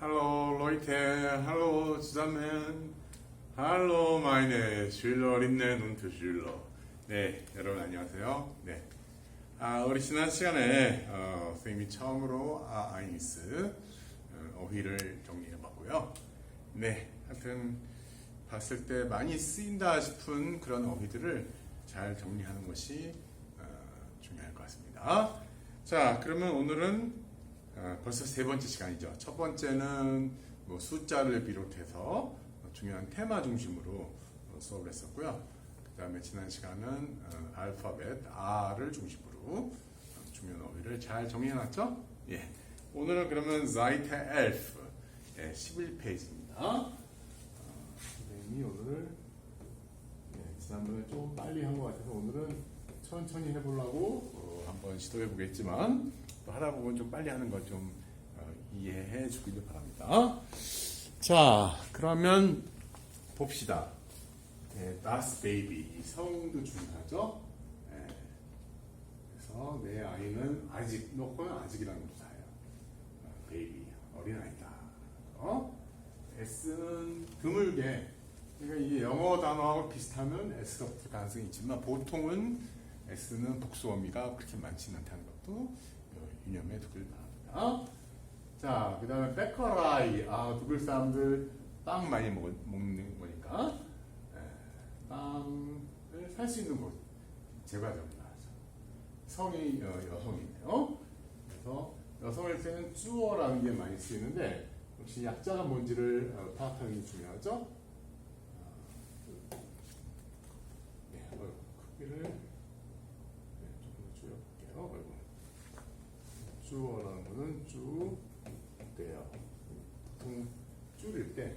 Hallo Leute, hallo zusammen. Hallo meine Schülerinnen und Schüler. 네, 여러분 안녕하세요. 네. 아, 우리 지난 시간에 어, 선생님이 처음으로 아, 아이니스 어, 어휘를 정리해봤고요. 네, 하여튼 봤을 때 많이 쓰인다 싶은 그런 어휘들을 잘 정리하는 것이 어, 중요할 것 같습니다. 자, 그러면 오늘은 어, 벌써 세 번째 시간이죠. 첫 번째는 뭐 숫자를 비롯해서 어, 중요한 테마 중심으로 어, 수업을 했었고요. 그 다음에 지난 시간은 어, 알파벳 R을 중심으로 어, 중요한 어휘를 잘 정리해놨죠? 예. 오늘은 그러면 Seite 11, 예, 11페이지입니다. 어, 선생님이 오늘 예, 지난번에 좀 빨리 한 것 같아서 오늘은 천천히 해보려고 어, 한번 시도해 보겠지만 또 하다 보면 좀 빨리 하는 거좀 어, 이해해 주길 바랍니다. 자, 그러면 봅시다. 네, das Baby 성도 중요하죠. 예. 그래서 내 아이는 아직 놓고는 아직이라는 것이에요. 베이비 어린 아이다. 어? S는 드물게 그러니까 이게 영어 단어하고 비슷하면 S가 붙을 가능성이 있지만 보통은 S는 복수어미가 그렇게 많지는 않다는 것도 어, 유념해 두길 바랍니다. 자, 그 다음에 베커라이. 아, 두글 사람들 빵 많이 먹, 먹는 거니까 에, 빵을 살 수 있는 곳 제과점이다. 성이 어, 여성이네요. 그래서 여성일 때는 쭈어라는 게 많이 쓰이는데 역시 약자가 뭔지를 어, 파악하는 게 중요하죠. 네, 얼굴 크기를 네, 조금 더 줄여볼게요. 얼굴. 쭈어라는 거는 쭈대요. 보통 줄일 때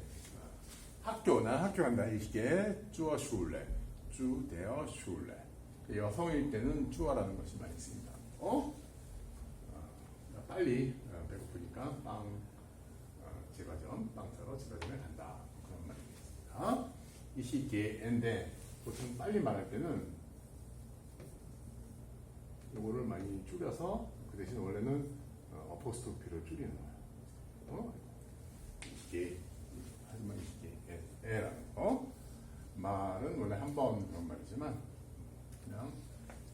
아, 학교, 난 학교 간다. 이게 쭈어 슈울레, 쭈대어 슈울레. 여성일 때는 쭈어라는 것이 많이 쓰입니다. 어? 아, 빨리 어, 배고프니까 빵 어, 제과점, 빵 사러 제과점에 간다. 그런 말이 되겠습니다. 이 시기에인데 보통 빨리 말할 때는 요거를 많이 줄여서 그 대신 원래는 어, 어포스토피를 줄이는 거예요. 어? 이게 하지만 이게 에- 에라는 거 말은 원래 한 번 그런 말이지만 그냥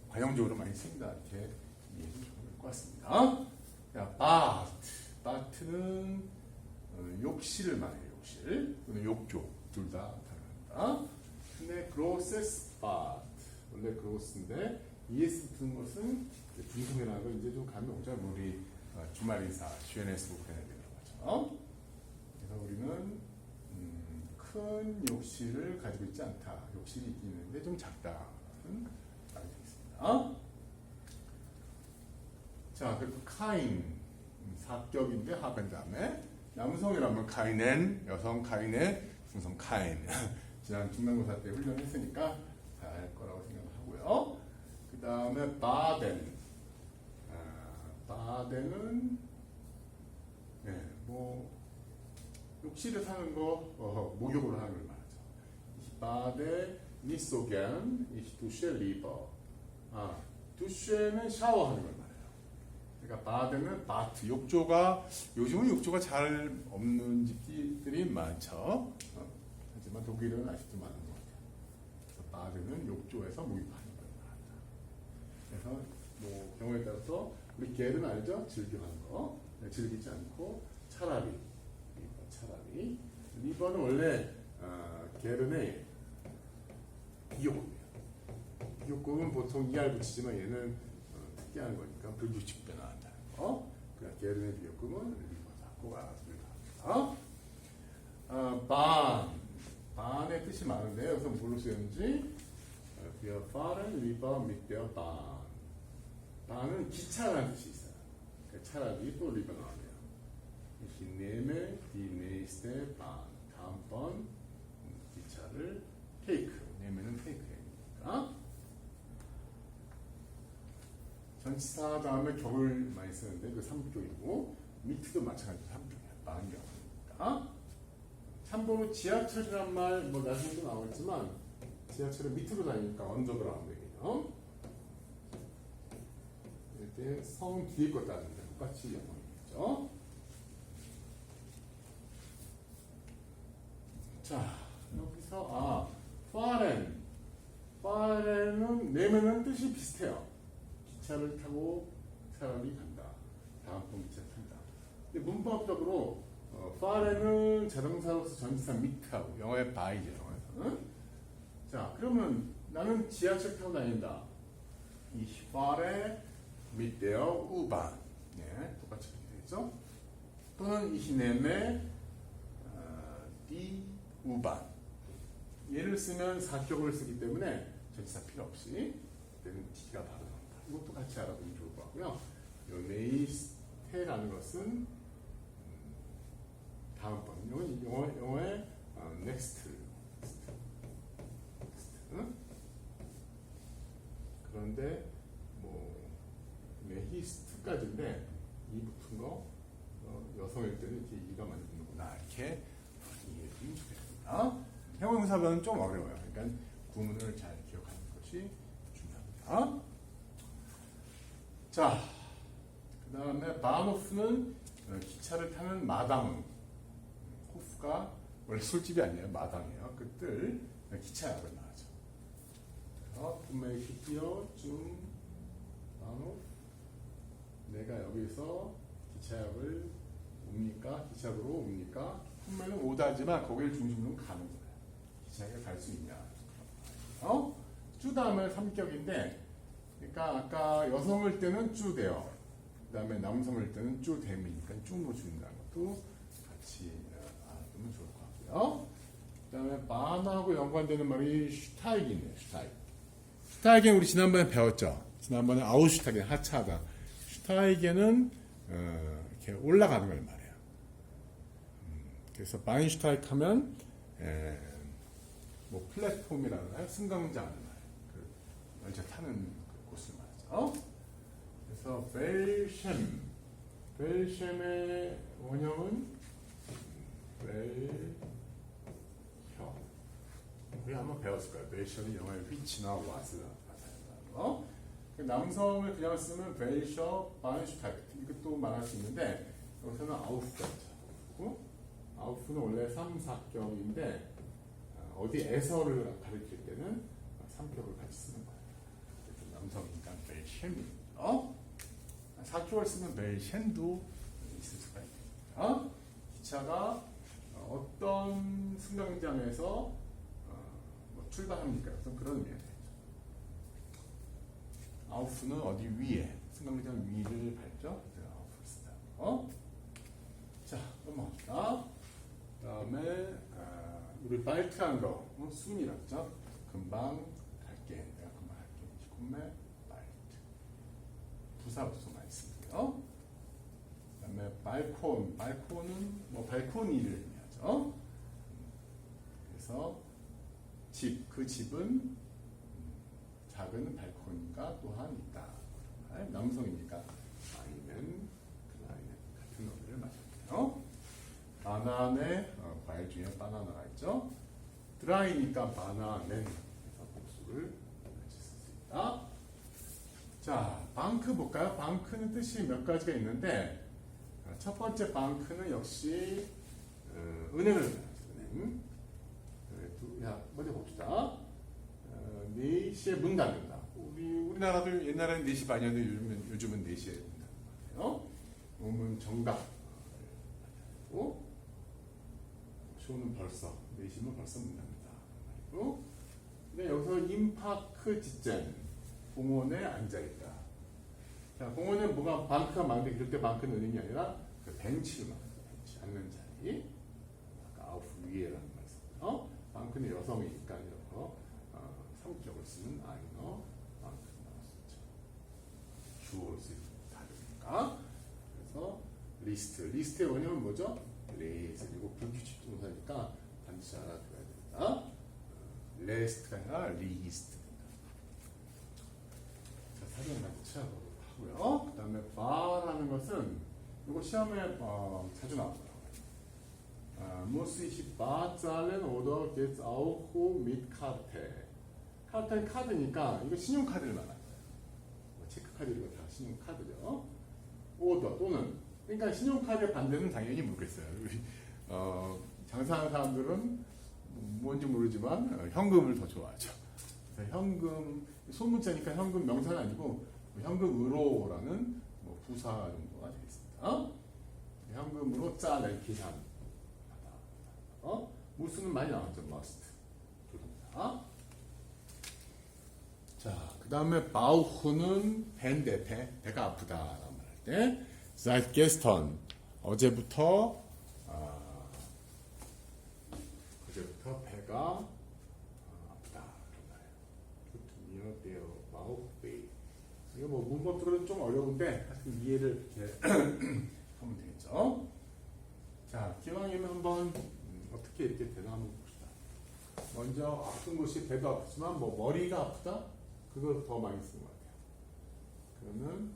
관용적으로 많이 씁니다. 이렇게 이해해 주시면 될 것 같습니다. 자, 바트. 바트는 어, 욕실을 말해요. 욕실 또는 욕조 둘다 다릅니다. 근데 그로세스 바트 원래 그로스인데 ES 붙은 것은 중성이라고 이제 좀 감이 오죠. 우리 어, 주말 인사 GNS 부분에 되는 거죠. 그래서 우리는 음, 큰 욕실을 가지고 있지 않다. 욕실이 있긴 있는데 좀 작다는 말이 되겠습니다. 자, 그리고 카인 음, 사격인데 합한 다음에 남성이라면 카인엔, 여성 카인에, 중성 카인. 지난 중간고사 때 훈련했으니까 잘할 거라고 생각하고요. 그 다음에 바덴. 아, 바덴은 네, 뭐 욕실에 사는 거 어, 목욕으로 하는 걸 말하죠. Ich bade nicht. 아, 두쉐는 샤워하는 걸 말해요. 그러니까 바드는 바트, 욕조가 요즘은 욕조가 잘 없는 집들이 많죠. 어, 하지만 독일은 아직도 많은 것 같아요. 바드는 욕조에서 목욕하는 걸 말한다. 그래서 뭐 경우에 따라서 우리 겔은 알죠? 즐겨하는 거. 네, 즐기지 않고 차라리 리버, 차라리 리버는 원래 어, 게른의 비옥급이에요. 비옥급은 보통 이알 붙이지만 얘는 어, 특이한 거니까 불규칙 변화한다는 거. 그러니까 게른의 비옥급은 리버다. 꼭 알아두길 바랍니다. 어, 반 반의 뜻이 많은데 여기서 뭘로 쓰였는지 어, fahren lieber mit der Bahn. 반 은 기차라는 뜻이 있어요. 그러니까 차라리 또 리버 나오네요. Ich nehme die nächste Bahn. 다음번 기차를 take. 내면은 take니까. 전치사 다음에 격을 많이 쓰는데 그 3쪽이고 밑도 마찬가지로 3쪽이야. 반경이니까. 참고로 지하철이란 말 뭐 나중에도 나오겠지만 지하철은 밑으로 다니니까 언더그라운드 얘기죠. 이때 성 뒤에 거 따는데 똑같이 영어이겠죠. 자, 여기서 아, 파렌. 파렌은 내면은 뜻이 비슷해요. 기차를 타고 사람이 간다. 다음 번 기차 탄다. 근데 문법적으로 어, 파렌은 자동사로서 전치사 밑하고 영어의 바이죠. 영어에서는. 자, 그러면 나는 지하철 타고 다닌다. Der U-Bahn. 네, 똑같이 이렇게 되죠. 또는 nehme 어, die U-Bahn. 얘를 쓰면 사격을 쓰기 때문에 전치사 필요 없이 그때는 T가 바로 나온다. 이것도 같이 알아두면 좋을 것 같고요. 요 네이스테라는 것은 음, 다음번 이건 영어 영어의 어, next. next. 응? 그런데 뭐 메히스트까지인데 이 붙은 거 어, 여성일 때는 이렇게 이가 많이 붙는구나 이렇게 이해해주면 좋겠습니다. 형용사변은 좀 어려워요. 그러니까 구문을 잘 기억하는 것이 중요합니다. 자, 그 다음에 바노프는 어, 기차를 타는 마당. 호프가 원래 술집이 아니에요. 마당이에요. 그들 기차역을 말하죠. 그래서 분명히요 좀 바노프 내가 여기서 기차역을 옵니까? 기차역으로 옵니까? 분명히 오다지만 거기를 중심으로 가는 거예요. 기차역에 갈 수 있냐? 어? 쭈 다음에 삼격인데, 그러니까 아까 여성일 때는 쭈 돼요. 그 다음에 남성일 때는 쭈 됨이니까 쭈로 준다는 것도 같이 어, 알아두면 좋을 것 같고요. 그 다음에 바나하고 연관되는 말이 슈타이기네요, 슈타이기. 슈타이기는 우리 지난번에 배웠죠. 지난번에 아우슈타이기 하차하다. 슈타이기는 어, 이렇게 올라가는 걸 말해요. 음, 그래서 바인슈타이크 하면 에, 뭐 플랫폼이라는 승강장을 말해요. 그 열차 타는 그 곳을 말하죠. 그래서 벨셴, 벨셴의 원형은 벨혀. 우리 한번 배웠을 거예요. 벨셴은 영어의 위치나 와스가 나타낸다는 거. 그 남성을 그냥 쓰면 벨셔, 바인슈타이크 이것도 말할 수 있는데 여기서는 아우프가 있고 아우프는 원래 3, 4격인데 어디 에서를 가리킬 때는 3격을 같이 쓰는 거예요. 남성이니까 벨셴이 어? 4격을 쓰면 벨셴도 있을 수가 있습니다. 어? 기차가 어떤 승강장에서 어, 뭐 출발합니까? 그런 되죠. 아우프는 어디 위에 승강장 위를 밟죠. 그래서 아우프를 쓴다. 어? 자 넘어갑시다. 그다음에 아, 우리 발트한 거 어, 순이라죠. 금방 갈게. 내가 금방 갈게. 지금매 발트. 부사부터 많이 쓰고요. 그다음에 발콘. 발콘은 뭐 발코니를 의미하죠. 그래서 집. 그 집은 음, 작은 발코니가 또한 있다. 말. 남성이니까 아니면 그 아이는 같은 의미를 맞았네요. 바나네 어, 과일 중에 바나나가 있죠. 드라이니까 바나넨 그래서 복수를 같이 쓸 수 있다. 자, 방크 볼까요? 방크는 뜻이 몇 가지가 있는데 어, 첫 번째 방크는 역시 어, 은행을. 은행. 어, 두- 야, 먼저 봅시다. 어, 4시에 문 닫는다. 우리 우리나라도 옛날에는 4시 반이었는데 요즘은 요즘은 4시에 문 닫는 것 같아요. 오면 정각. 어? 쇼는 벌써 4시면 벌써 문 닫는다. 그리고 근데 여기서 인파크 직전 공원에 앉아 있다. 자, 공원에 뭐가 방크가 많은데 그럴 때 방크는 은행이 아니라 그 벤치를 말해요. 벤치 앉는 자리. 아까 아우프 위에라는 말 썼고요. 방크는 여성이니까 이런 거 어, 성격을 쓰는 아이너 방크 나왔었죠. 주어를 쓰는 다르니까. 그래서 리스트. 리스트의 원형은 뭐죠? 레이즈. 그리고 불규칙 동사니까 반드시 알아둬야 된다. 어, 레스트가 아니라 리스트입니다. 자, 같이 찾아보도록 하고요. 그 다음에 바라는 것은 이거 시험에 어, 자주. 아, muss ich bar zahlen? 카드는 카드니까 이거 신용카드를 말하는 거예요. 뭐 체크카드 이거 다 신용카드죠. 오더 또는 그러니까 신용카드의 반대는 당연히 모르겠어요. 어, 장사하는 사람들은 뭔지 모르지만 어, 현금을 더 좋아하죠. 현금 소문자니까 현금 명사는 아니고 현금으로라는 뭐 부사 정도가 되겠습니다. 현금으로 짜낼 계산. 어? 무수는 많이 나왔죠. must. 조동사. 자, 그 다음에 바우흐는 배인데 배, 배가 아프다 라고 말할 때 seit gestern 어제부터 아, 어제부터 배가 아, 아프다 der Bauch weh. 이거 뭐 문법적으로는 좀 어려운데 하여튼 이해를 이렇게 하면 되겠죠. 자, 기왕이면 한번 음, 어떻게 이렇게 되나 한번 봅시다. 먼저 아픈 곳이 배도 아프지만 뭐 머리가 아프다? 그걸 더 많이 쓰는 것 같아요. 그러면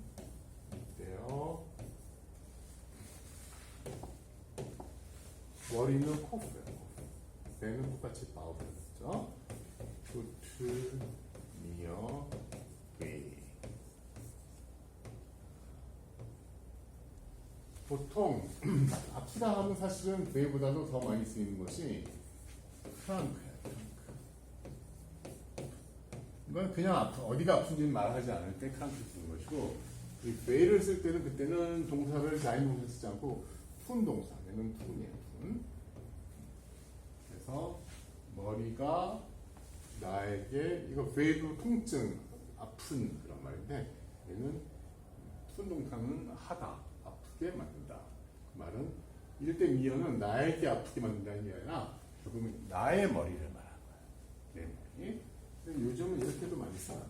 이때요. 머리는 코프예요. 배는 똑같이 바우브죠. 투트 미어 웨이. 보통 아프다 하면 사실은 웨이보다도 더 많이 쓰이는 것이 프랑크예요. 이건 그냥 아프, 어디가 아픈지 말하지 않을 때 크랑크 쓰는 것이고 이 베이를 쓸 때는 그때는 동사를 자인 동사 쓰지 않고 푼 동사 얘는 푼이에요 푼. 그래서 머리가 나에게 이거 베이도 통증 아픈 그런 말인데 얘는 푼 동사는 하다 아프게 만든다. 그 말은 이럴 때 미어는 나에게 아프게 만든다는 게 아니라 결국은 나의 머리를 말하는 거예요 내 머리 요즘은 이렇게도 많이 써요.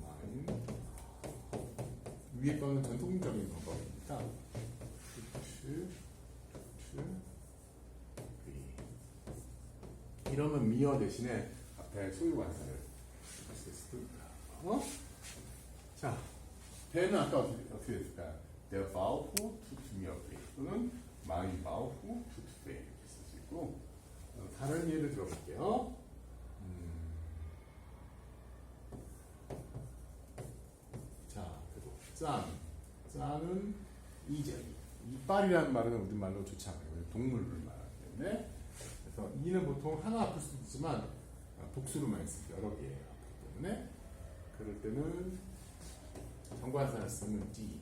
많이. 위에 거는 전통적인 방법이니까. 투트, 투트, 위. 이러면 미어 대신에 앞에 소유관사를 쓰겠습니다. 어? 자, 배는 아까 어떻게, 어떻게 됐을까요? Der Bauch tut mir weh. 또는 mein Bauch tut weh. 이렇게 쓸 수 있고. 어, 다른 예를 들어볼게요. 짠. 짠은 이제 이빨이라는 말은 우리말로 좋지 않아요. 동물을 말하기 때문에. 그래서 이는 보통 하나 아플 수도 있지만 아, 복수로 많이 쓰죠. 여러 개 아프기 때문에. 그럴 때는 정관사를 쓰는 지.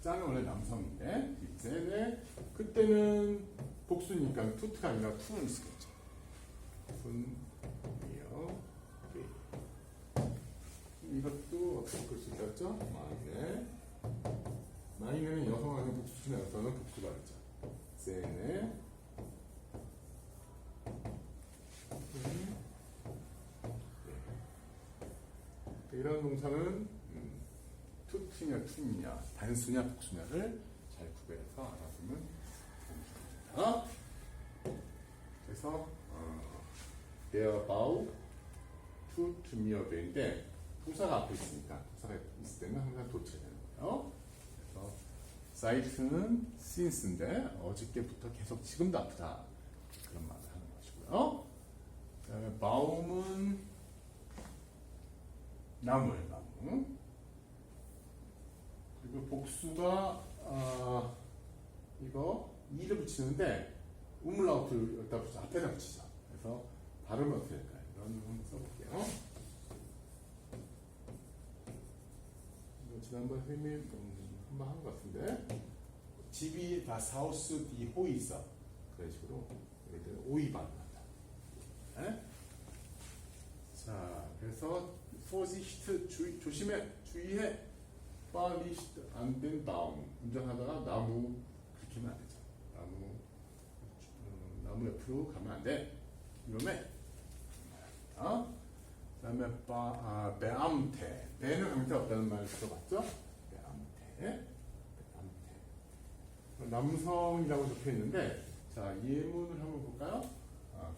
짠은 원래 남성인데 이제는 그때는 복수니까 투트가 아니라 투는 쓰겠죠. 푼, 미어, 위. 이것도 어떻게 볼수 있겠죠? 마이네. 마이네는 여성하고 복수 여성은 복수가 있죠. 세네. 음. 네. 이런 동사는 음, 투투냐 투냐 단수냐 복수냐를 잘 구별해서 알아보면 됩니다. 그래서 어, der Bau tut mir weh인데 동사가 앞에 있으니까 동사가 있을 때는 항상 도치가 되는 거예요. 그래서 사이트는 since인데 어저께부터 계속 지금도 아프다 그런 말을 하는 것이고요. 그다음에 바움은 나무예요 나무. 그리고 복수가 아, 이거 이를 붙이는데 우물라우트를 여기다 붙여 앞에다 붙이죠. 그래서 발음이 어떻게 될까요? 이런 거 한번 써볼게요. 지난번 음, 한번 한 것 같은데 집이 다 사우스 디 호이서 그런 식으로 예를 들어 오이 발음한다. 네? 자, 그래서 포지히트 주의, 조심해 주의해 파리시트 안된 다음 운전하다가 나무 그렇게는 안 되죠. 나무 음, 나무 옆으로 가면 안 돼. 위험해. 어? 그 다음에 바, 아, 베암테. 배는 강태 없다는 말 들어봤죠? 베암테. 베암테. 남성이라고 적혀 있는데 자 예문을 한번 볼까요? 아,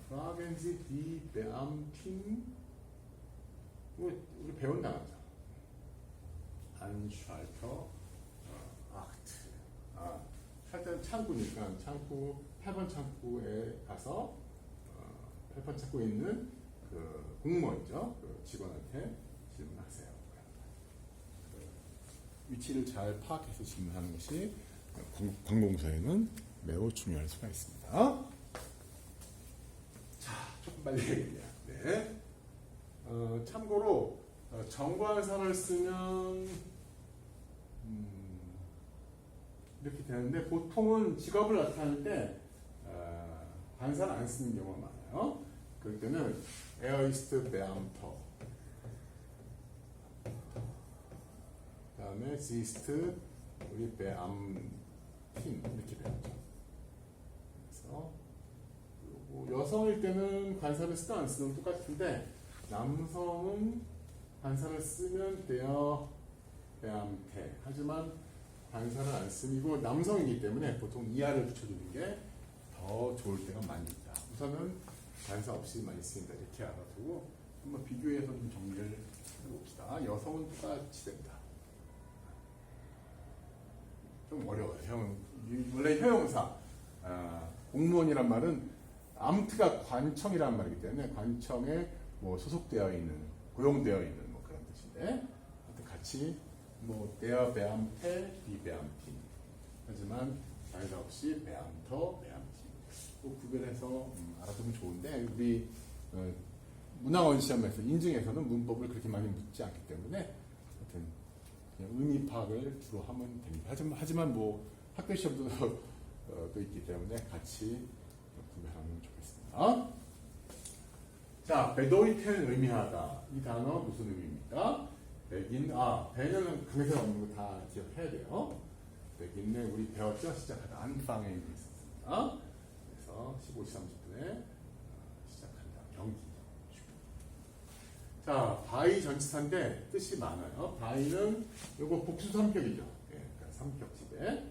Sie die Beamtin 우리, 우리 배운 단어죠. 안샬터 아트. 아, 샬터는 창구니까 창구 8번 창구에 가서 어, 8번 창구에 있는 그 공무원이죠. 그 직원한테 질문하세요. 그 위치를 잘 파악해서 질문하는 것이 관- 관공서에는 매우 중요할 수가 있습니다. 빨리 얘기해요. 네. 어, 참고로 어, 정관사를 쓰면 음, 이렇게 되는데 보통은 직업을 나타낼 때 어, 관사를 안 쓰는 경우가 많아요. 그럴 때는 에어이스트 베암터 그 다음에 지스트 우리 베암틴 이렇게 배웠죠. 그래서 여성일 때는 관사를 쓰든 안 쓰든 똑같은데 남성은 관사를 쓰면 돼요. 배암태. 하지만 관사를 안 쓰고 남성이기 때문에 보통 이하를 붙여주는 게 더 좋을 때가 많이 있다. 우선은 관사 없이 많이 쓰인다. 이렇게 알아두고 한번 비교해서 좀 정리를 해봅시다. 여성은 똑같이 된다. 좀 어려워요. 형, 원래 효용사 아, 공무원이란 말은 암트가 관청이란 말이기 때문에 관청에 뭐 소속되어 있는 고용되어 있는 뭐 그런 뜻인데 같이 뭐 대어 배암태 비배암팀 하지만 관사 없이 배암터 배암팀 꼭 구별해서 음, 알아두면 좋은데 우리 어, 문항원 시험에서 인증에서는 문법을 그렇게 많이 묻지 않기 때문에 하여튼 의미 파악을 주로 하면 됩니다. 하지만, 뭐 학교 시험도 어, 또 있기 때문에 같이 구별하면 좋겠습니다. 자, 베도이텐 의미하다. 이 단어 무슨 의미입니까? 백인, 아, 배는 강에서 없는 거 다 기억해야 돼요. 백인은 우리 배웠죠? 시작하다. 안방에 있었습니다. 그래서 15시 30분에 시작한다. 경기. 자, 바이 전치사인데 뜻이 많아요. 바이는 요거 복수 삼격이죠. 예, 그러니까 삼격지대.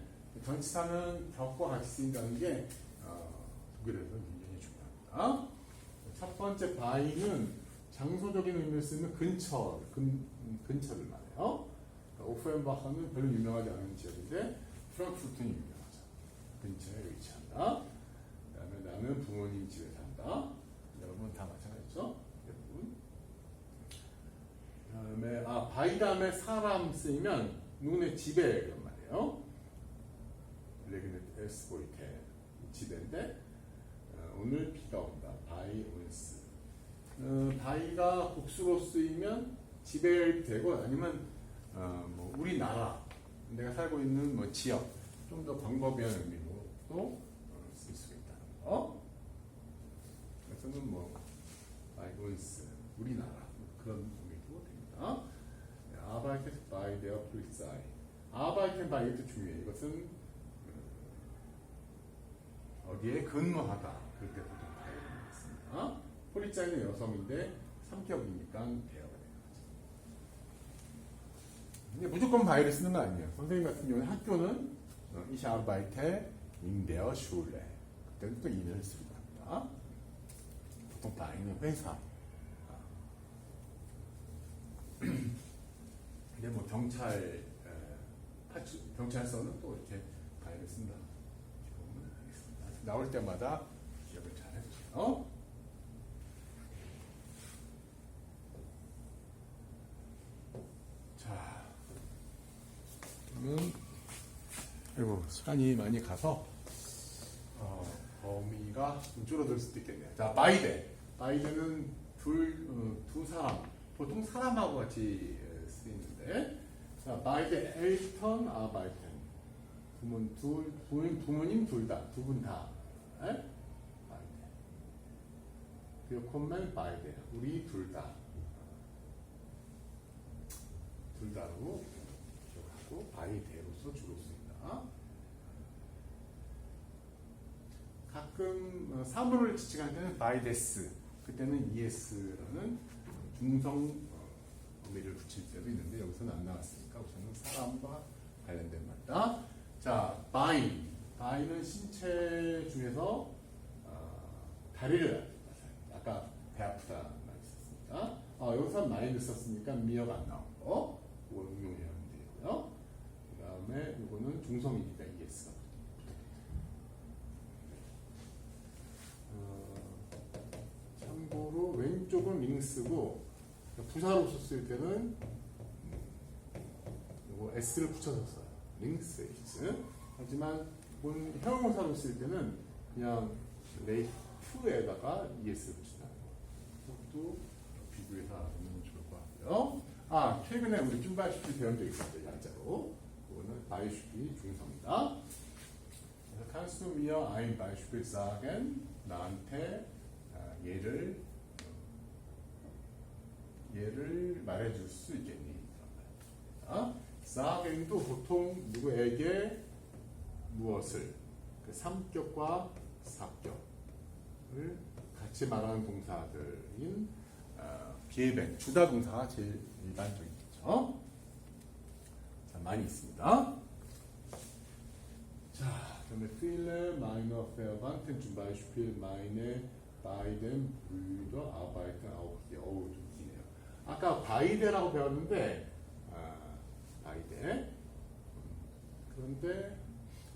전치사는 격과 같이 쓰인다는 게 어, 독일에서 굉장히 중요합니다. 첫 번째 바이는 장소적인 의미를 쓰는 근처, 근, 근처를 말해요. 그러니까 오프엔바흐는 별로 유명하지 않은 지역인데 프랑크푸르트는 유명하죠. 근처에 위치한다. 나는 부모님 집에 산다. 여러분 다 마찬가지죠? 그다음에 아 바이 다음에 사람 쓰이면 누구네 집에 그런 말이에요. 레그네 에스보이테 집인데 어, 오늘 비가 온다. 바이 온스. 어, 바이가 복수로 쓰이면 집에 되고 아니면 어, 뭐 우리나라 내가 살고 있는 뭐 지역 좀 더 광범위한 의미로 또 거. 그래서는 뭐 바이 온스 우리나라 그런 의미도 됩니다. 아바이트 바이 데어 프리사이 아바이트 바이트 중요해. 이것은 어, 어디에 근무하다 그럴 때 보통 바이를 씁니다. 프리사이는 여성인데 삼격이니까 대어가 되는 거죠. 무조건 바이를 쓰는 거 아니에요. 선생님 같은 경우는 학교는 어, 이시 아바이테 인데어 슐레 그 때는 또 인을 쓰기도 합니다. 보통 바이는 회사 근데 뭐 경찰 경찰서는 또 이렇게 바이를 쓴다. 나올 때마다 기억을 잘 해주세요. 자, 그러면 아이고 시간이 많이 가서 어, 범위가 좀 줄어들 수도 있겠네요. 자, 바이데. 바이데는 둘, 어, 두 사람, 보통 사람하고 같이 에, 쓰이는데, 자, 바이데 엘턴 아바이텐. 부모님 둘, 부모님, 부모님 둘 다, 두 분 다. 에? 바이데. 비오콘맨 바이데. 우리 둘 다. 둘 다로 기억하고, 바이데로서 주로 쓰인다. 가끔 어, 사물을 지칭할 때는 바이데스 그때는 ES라는 중성 어, 어미를 붙일 때도 있는데 여기서는 안 나왔으니까 우선은 사람과 관련된 말이다. 자, 바이 바이는 신체 중에서 어, 다리를. 아까 배 아프다 말 있었으니까 어, 여기서 마인드 썼으니까 미어가 안 나온 거 그걸 응용하면 되고요. 그 다음에 이거는 중성이니까 참고로 왼쪽은 링스고 부사로 썼을 때는 음, 이거 s를 붙여서 써요. 링스 s. 하지만 본 형용사로 쓸 때는 그냥 레이트에다가 es를 붙인다는 것도 비교해서 알아보면 좋을 것 같고요. 아, 최근에 우리 줌바이슈피 배운 적 있었죠, 약자로. 그거는 바이슈피 중성이다. 그래서 kannst du mir ein Beispiel? 나한테 아, 예를 어, 예를 말해줄 수 있겠니? 아, 사겐도 보통 누구에게 무엇을 그 삼격과 사격을 같이 말하는 동사들인 어, 비해변 주다 동사가 제일 일반적이겠죠. 자, 많이 있습니다. 자, 그다음에 Verwandten, zum Beispiel meine beiden Brüder arbeiten auch hier. 어우, 까 바이데라고 배웠는데, 아, 바이데. 음, 그런데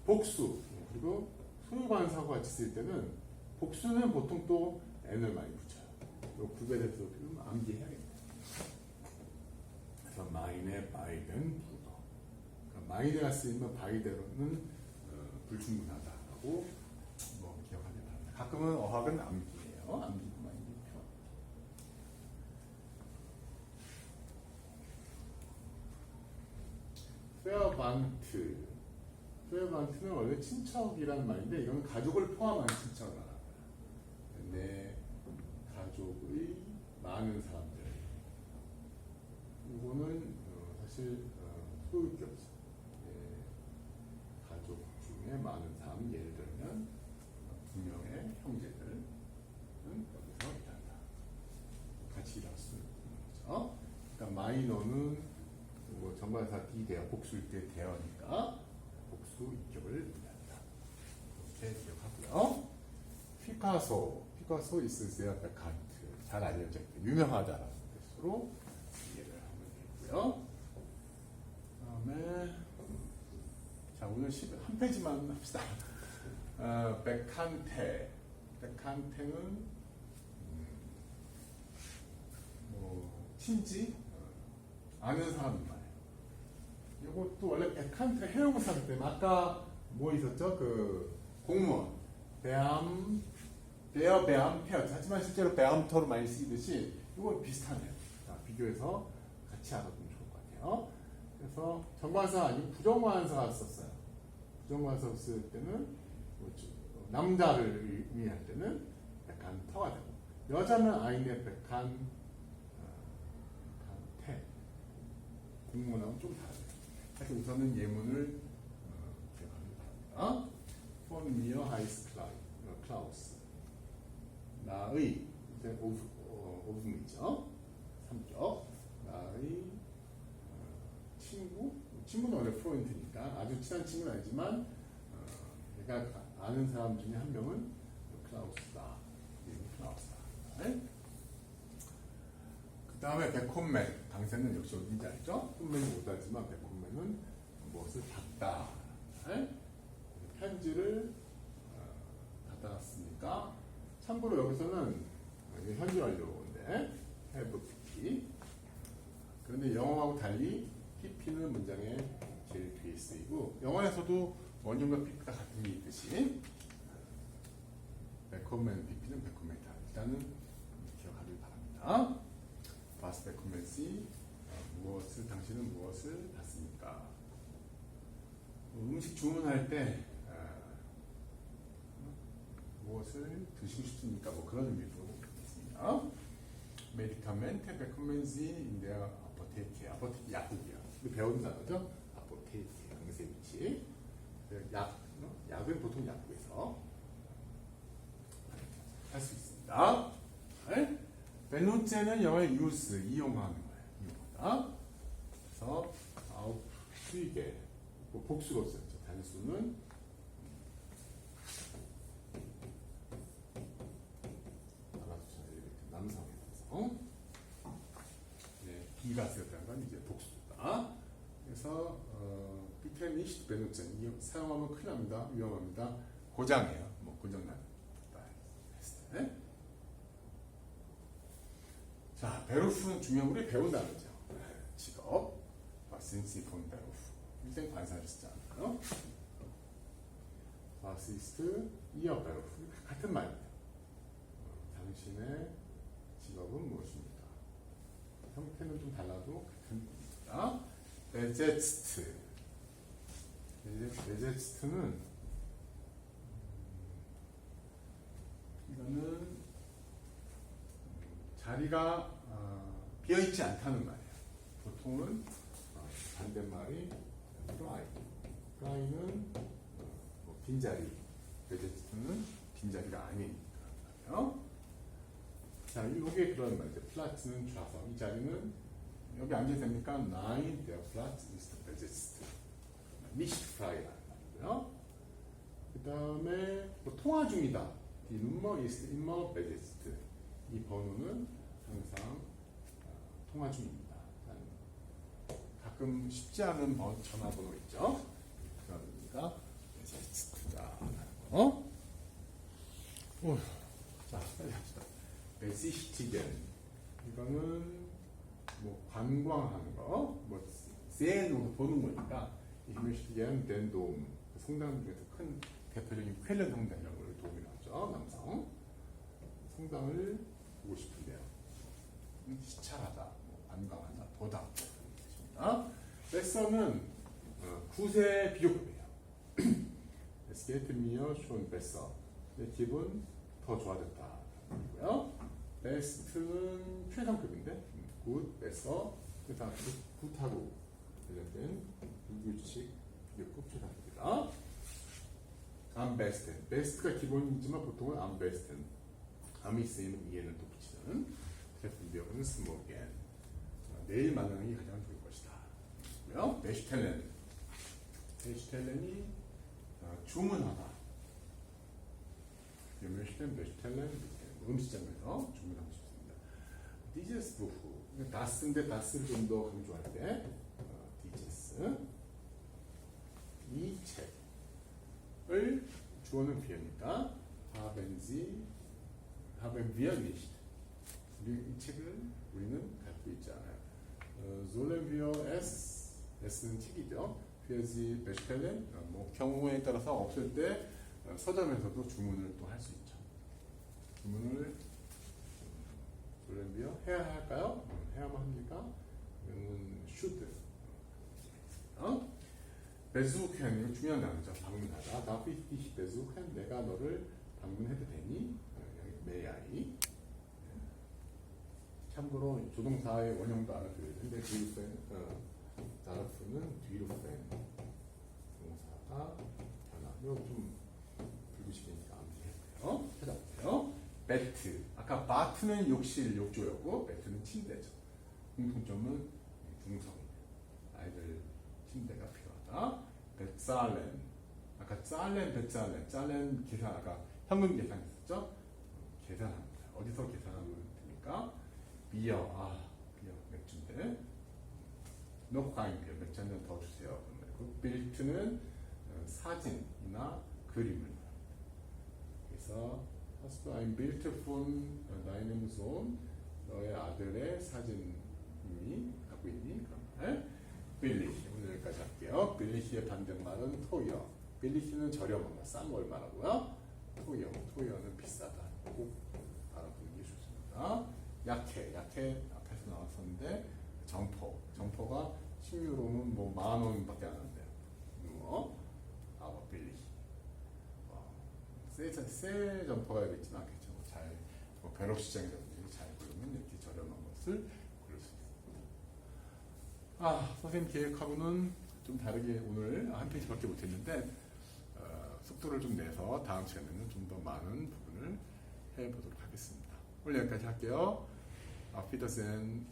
복수 그리고 소유관사고 같이 쓸 때는 복수는 보통 또 n을 많이 붙여요. 이 구별해서 좀 암기해야겠다. 그래서 meine beiden Brüder. 그러니까 마이데가 쓰이면 바이데로는 어, 불충분하다라고 뭐 기억하기 바랍니다. 가끔은 어학은 암기예요. 암기도 많이 있죠. 페어반트. 페어반트는 원래 친척이란 말인데 이건 가족을 포함한 친척을 말합니다. 내 가족의 많은 사람들. 이거는 어, 사실 어, 소유격이죠. 예, 가족 중에 많은 사람 예를 들면 두 명의 일한다. 같이 일할 수 있는 거죠. 그러니까 마이너는 뭐 정관사 D 대어 복수일 때 대어니까 복수 입격을 의미한다. 이렇게 기억하고요. 피카소, 피카소 있으세요? 베칸트 잘 알려져 있고 유명하다라는 뜻으로 이해를 하면 되고요. 그다음에 자 오늘 10 한 페이지만 합시다. 어, 백한테, 백한테는 음, 뭐 친지 어, 아는 사람 말이에요. 이것도 원래 백한테 해용사기 때문에 아까 뭐 있었죠? 그 공무원 배암 대여 배암 페어 하지만 실제로 배암터로 많이 쓰이듯이 이거 비슷하네요. 자, 비교해서 같이 알아보면 좋을 것 같아요. 그래서 정관사 아니고 부정관사가 썼어요. 부정관사 쓸 때는 뭐 주- 남자를 의- 의미할 때는 백한 터가 되고 여자는 아이네 백한 어, 백한 태 공문하고는 좀 다르죠. 하여튼 우선은 예문을 어, 바랍니다. Von mir heißt Klaus. 나의 이제 오브 어, 오브이죠. 삼격. 나의 어, 친구. 친구는 원래 프로인트니까 아주 친한 친구는 아니지만 어, 내가 아는 사람 중에 한 명은 클라우스다. 클라우스다. 네? 그 다음에 백홈맨. 당세는 역시 어딘지 알죠? 홈맨은 못하지만 백홈맨은 무엇을. 네? 편지를 어, 받았으니까 참고로 여기서는 이게 현지 완료인데 have pp 그런데 영어하고 달리 pp는 문장에 제일 뒤에 쓰이고 영어에서도 원형과 pp가 같은 게 있듯이 백홈맨 pp는 백홈맨이다 일단은 기억하길 바랍니다 바스 백홈맨씨 어, 무엇을 당신은 무엇을 받습니까 음식 주문할 때 아, 무엇을 드시고 싶습니까? 뭐 그런 의미도 있습니다. 메디카멘테 베크멘시 인데아 아포테케 아포테케 약국이야. 배운 단어죠? 아포테케 강세 위치. 그약 어? 약은 보통 약국에서 할 수 있습니다. 네? 벨로체는 영어의 유스 이용하는 거예요. 이용하다. 그래서 아웃 수익에 뭐 복수로 썼죠. 단수는 남성에서 네, B가 쓰였다는 건 이제 복수다. 그래서 어, 비텔 니시트 베누첸 이 사용하면 큰일 납니다. 위험합니다. 고장이에요. 뭐 고장난. 네? 자, 베루프는 중요한 우리 배운 단어죠. 네, 직업. 바신시 폰 베루프. 일생 관사를 쓰지 않아요. 바시스트 이어 베루프. 같은 말입니다. 어, 당신의 직업은 무엇입니까? 형태는 좀 달라도 같은 겁니다. 베제스트. 베제스트는 이거는 자리가 어, 비어있지 않다는 말이에요. 보통은 어, 반대말이 dry. dry는 어, 뭐 빈자리. 베제스트는 빈자리가 아닌 그런 말이에요. 자, 이게 그런 말이죠. 플라트는 좌석. 이 자리는 여기 앉아도 됩니까? Nein, der Platz ist besetzt. Nicht frei라는 말이고요. 그 다음에 뭐 통화 중이다. Die Nummer ist immer besetzt. 이 번호는 항상 어, 통화 중입니다. 가끔 쉽지 않은 번, 전화번호 있죠? 그런 의미가 besetzt다라는 거. 오, 자, 빨리 합시다. 베시티겐 이거는 뭐 관광하는 거, 뭐 세노 보는 거니까 이 베시티겐 덴돔 성당 중에서 큰 대표적인 쾰른 성당 이런 걸 도움이 나죠 남성 성당을 보고 싶은데요. 음, 시찰하다, 뭐 관광하다, 보다 있습니다. 레서는 어, 구세 비교급이에요. Schon besser. 내 기분 더 좋아졌다. 이고요. 베스트는 최상급인데 굿, 베서, 그 다음 굿하고 관련된 불규칙 비교급 최상급이다. 암베스트. 베스트가 기본이지만 보통은 암베스트. 암이 쓰이는 이해는 또 붙이는 제품 비교는 스모겐. 어, 내일 만나는 게 가장 좋을 것이다. 고요. 베슈텔렌. 베슈텔렌이 어, 주문하다. 베슈텔렌, 베슈텔렌, 음식점에서 주문하고 싶습니다. 디제스 부프. 다스인데 다스를 좀 더 강조할 때 어, 디제스. 이 책을 주어는 비어니까 haben Sie, haben wir nicht. 이 책을 우리는 갖고 있지 않아요. 어, sollen wir es, es는 책이죠. für Sie bestellen. 어, 뭐 경우에 따라서 없을 때 어, 서점에서도 주문을 또 할 수 있죠. 주문을 sollen wir 해야 할까요? 어, 해야만 합니까? 이거는 should. 어? 베수켄 이거 중요한 단어죠. 방문하다. 나 삐삐 베수켄 내가 너를 방문해도 되니? 어, 메아이. 참고로 조동사의 원형도 알아들어야 되는데 뒤로 뺀 어, 자르프는 뒤로 뺀 동사가 변하면 좀 불구식이니까 암기해요. 찾아보세요. 배트. 아까 바트는 욕실, 욕조였고 배트는 침대죠. 공통점은 중성이에요. 아이들 침대가 필요하다. 베살렌. 아까 짤렌, 베살렌. 짤렌 계산, 아까 현금 계산했었죠? 계산합니다. 어디서 계산하면 됩니까? 비어, 아, 비어, 맥주인데. 노카인 비어, 맥주 한 잔 더 주세요. 그리고 빌트는 어, 사진이나 그림을. 그래서 hast du ein Bild von deinem Sohn? 너의 아들의 사진이 갖고 있니? 그런 말. 빌리히 오늘 여기까지 할게요. 빌리히의 반대말은 토여. 빌리히는 저렴한 거, 싼걸 말하고요. 토여, 토여는 비싸다. 꼭 알아두는 게 좋습니다. 약해, 약해 앞에서 나왔었는데 점포, 점포가 10유로는 뭐 만 원밖에 안 한대요. 뭐 빌리히. 어, 새, 새 점퍼가 있지는 않겠죠. 뭐 잘, 뭐 벼룩 시장이라든지 잘 고르면 이렇게 저렴한 것을 고를 수 있습니다. 아, 선생님 계획하고는 좀 다르게 오늘 한 페이지밖에 못했는데 어, 속도를 좀 내서 다음 시간에는 좀 더 많은 부분을 해보도록 하겠습니다. 오늘 여기까지 할게요. 아피더센